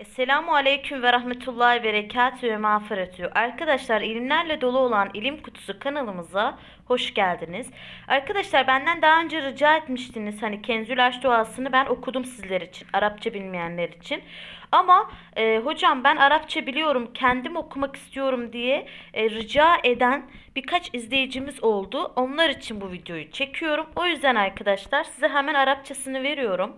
Esselamu Aleyküm ve Rahmetullahi ve Berekatü ve Mağfiretü. Arkadaşlar ilimlerle dolu olan İlim Kutusu kanalımıza hoş geldiniz. Arkadaşlar benden daha önce rica etmiştiniz hani Kenzül Aşk duasını ben okudum sizler için. Arapça bilmeyenler için. Ama e, hocam ben Arapça biliyorum kendim okumak istiyorum diye e, rica eden birkaç izleyicimiz oldu. Onlar için bu videoyu çekiyorum. O yüzden arkadaşlar size hemen Arapçasını veriyorum.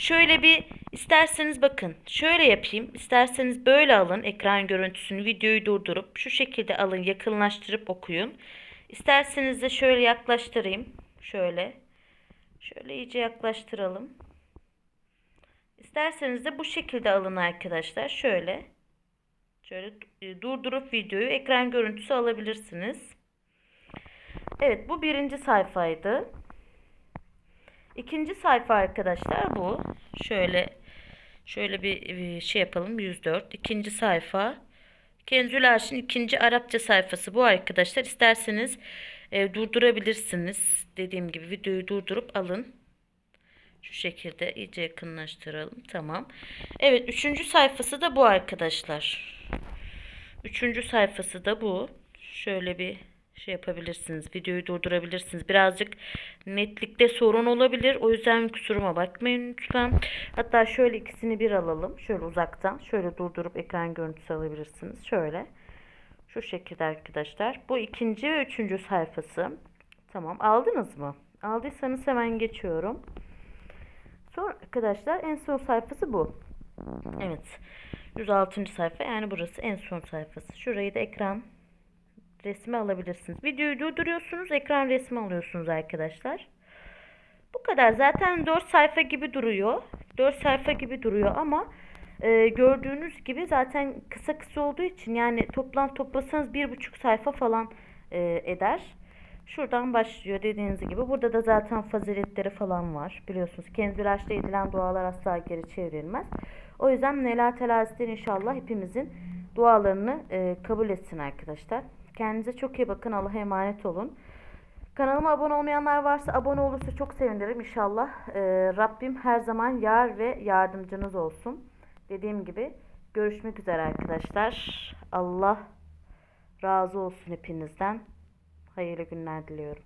Şöyle bir isterseniz bakın şöyle yapayım. İsterseniz böyle alın ekran görüntüsünü videoyu durdurup şu şekilde alın yakınlaştırıp okuyun. İsterseniz de şöyle yaklaştırayım. Şöyle. Şöyle iyice yaklaştıralım. İsterseniz de bu şekilde alın arkadaşlar. Şöyle. Şöyle e, durdurup videoyu ekran görüntüsü alabilirsiniz. Evet bu birinci sayfaydı. İkinci sayfa arkadaşlar bu. Şöyle şöyle bir bir şey yapalım 104. İkinci sayfa. Kenzül Arş'ın ikinci Arapça sayfası bu arkadaşlar. İsterseniz e, durdurabilirsiniz. Dediğim gibi videoyu durdurup alın. Şu şekilde iyice yakınlaştıralım. Tamam. Evet üçüncü sayfası da bu arkadaşlar. Üçüncü sayfası da bu. Şöyle bir şey yapabilirsiniz. Videoyu durdurabilirsiniz. Birazcık netlikte sorun olabilir. O yüzden kusuruma bakmayın lütfen. Hatta şöyle ikisini bir alalım. Şöyle uzaktan. Şöyle durdurup ekran görüntüsü alabilirsiniz. Şöyle. Şu şekilde arkadaşlar. Bu ikinci ve üçüncü sayfası. Tamam. Aldınız mı? Aldıysanız hemen geçiyorum. Sonra arkadaşlar en son sayfası bu. Evet. 106. sayfa yani burası en son sayfası. Şurayı da ekran resmi alabilirsiniz. Videoyu durduruyorsunuz, ekran resmi alıyorsunuz arkadaşlar. Bu kadar. Zaten 4 sayfa gibi duruyor. 4 sayfa gibi duruyor ama e, gördüğünüz gibi zaten kısa kısa olduğu için yani toplam toplasanız bir buçuk sayfa falan e, eder. Şuradan başlıyor dediğiniz gibi. Burada da zaten faziletleri falan var. Biliyorsunuz Kenzül Aşk'ta edilen dualar asla geri çevrilmez. O yüzden Mela Telasiden inşallah hepimizin dualarını e, kabul etsin arkadaşlar. Kendinize çok iyi bakın. Allah'a emanet olun. Kanalıma abone olmayanlar varsa abone olursa çok sevinirim inşallah. Ee, Rabbim her zaman yar ve yardımcınız olsun. Dediğim gibi görüşmek üzere arkadaşlar. Allah razı olsun hepinizden. Hayırlı günler diliyorum.